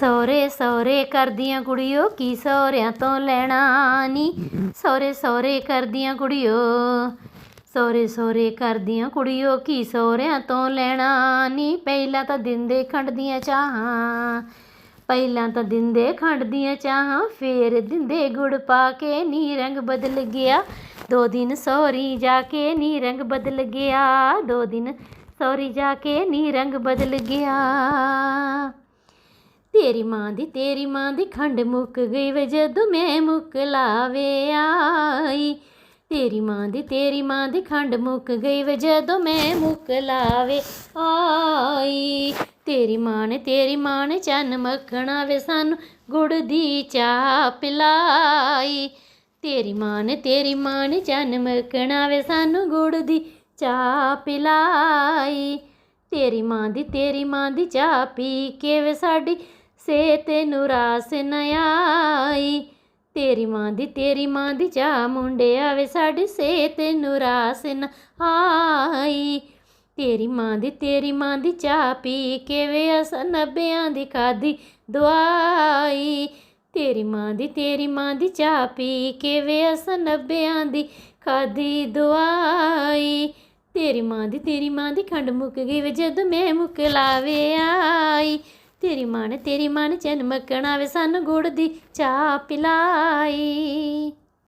ਸੋਰੇ ਸੋਰੇ ਕਰਦੀਆਂ ਕੁੜੀਓ, ਕੀ ਸੋਹਰਿਆਂ ਤੋਂ ਲੈਣਾ ਨੀ? ਸੋਰੇ ਸੋਰੇ ਕਰਦੀਆਂ ਕੁੜੀਓ ਸੋਰੇ ਸੋਰੇ ਕਰਦੀਆਂ ਕੁੜੀਓ, ਕੀ ਸੋਹਰਿਆਂ ਤੋਂ ਲੈਣਾ ਨੀ? ਪਹਿਲਾਂ ਤਾਂ ਦਿੰਦੇ ਖੰਡਦੀਆਂ ਚਾਹਾਂ, ਪਹਿਲਾਂ ਤਾਂ ਦਿੰਦੇ ਖੰਡਦੀਆਂ ਚਾਹਾਂ, ਫੇਰ ਦਿੰਦੇ ਗੁੜ ਪਾ ਕੇ ਨੀ ਰੰਗ ਬਦਲ ਗਿਆ। ਦੋ ਦਿਨ ਸੋਰੀ ਜਾ ਕੇ ਨੀ ਰੰਗ ਬਦਲ ਗਿਆ, ਦੋ ਦਿਨ ਸੋਰੀ ਜਾ ਕੇ ਨੀ ਰੰਗ ਬਦਲ ਗਿਆ। ਤੇਰੀ ਮਾਂ ਦੀ ਤੇਰੀ ਮਾਂ ਦੀ ਖੰਡ ਮੁੱਕ ਗਈ ਵੇ ਜਦੋਂ ਮੈਂ ਮੁੱਕ ਲਾਵੇ ਆਈ ਤੇਰੀ ਮਾਂ ਦੀ ਤੇਰੀ ਮਾਂ ਦੀ ਖੰਡ ਮੁੱਕ ਗਈ ਵੇ ਜਦੋਂ ਮੈਂ ਮੁੱਕ ਲਾਵੇ ਆਈ ਤੇਰੀ ਮਾਂ ਨੇ ਤੇਰੀ ਮਾਂ ਨੇ ਚੰਨ ਮੱਖਣਾ ਵੇ ਸਾਨੂੰ ਗੁੜ ਦੀ ਚਾਹ ਪਿਲਾਈ ਤੇਰੀ ਮਾਂ ਨੇ ਤੇਰੀ ਮਾਂ ਨੇ ਚੰਨ ਮੱਖਣਾ ਵੇ ਸਾਨੂੰ ਗੁੜ ਦੀ ਚਾਹ ਪਿਲਾਈ ਤੇਰੀ ਮਾਂ ਦੀ ਤੇਰੀ ਮਾਂ ਦੀ ਚਾਹ ਪੀ ਕੇ ਵੇ ਸਾਡੀ ਸਿਹਤ ਨੂੰ ਰਾਸ ਨ ਆਈ। ਤੇਰੀ ਮਾਂ ਦੀ, ਤੇਰੀ ਮਾਂ ਦੀ ਚਾਹ ਮੁੰਡਿਆ ਵੇ ਸਾਡੀ ਸੇ ਨੂੰ ਰਾਸ ਨ ਆਈ। ਤੇਰੀ ਮਾਂ ਦੀ, ਤੇਰੀ ਮਾਂ ਦੀ ਚਾਹ ਪੀ ਕੇ ਵੇ ਅਸਾਂ ਨੱਬਿਆਂ ਦੀ ਖਾਦੀ ਦਵਾਈ। ਤੇਰੀ ਮਾਂ ਦੀ, ਤੇਰੀ ਮਾਂ ਦੀ ਚਾਹ ਪੀ ਕੇ ਵੇ ਅਸਾਂ ਨੱਬਿਆਂ ਦੀ ਖਾਦੀ ਦਵਾਈ। ਤੇਰੀ ਮਾਂ ਦੀ, ਤੇਰੀ ਮਾਂ ਦੀ ਖੰਡ ਮੁੱਕ ਗਈ ਵੇ ਜਦ ਮੈਂ ਮੁੱਕ ਲਾਵੇ ਆਈ। ਤੇਰੀ ਮਾਂ ਨੇ ਤੇਰੀ ਮਾਂ ਨੇ ਚੰਨ ਮੱਕਣਾ ਸਾਨੂੰ ਗੁੜ ਦੀ ਚਾਹ ਪਿਲਾਈ।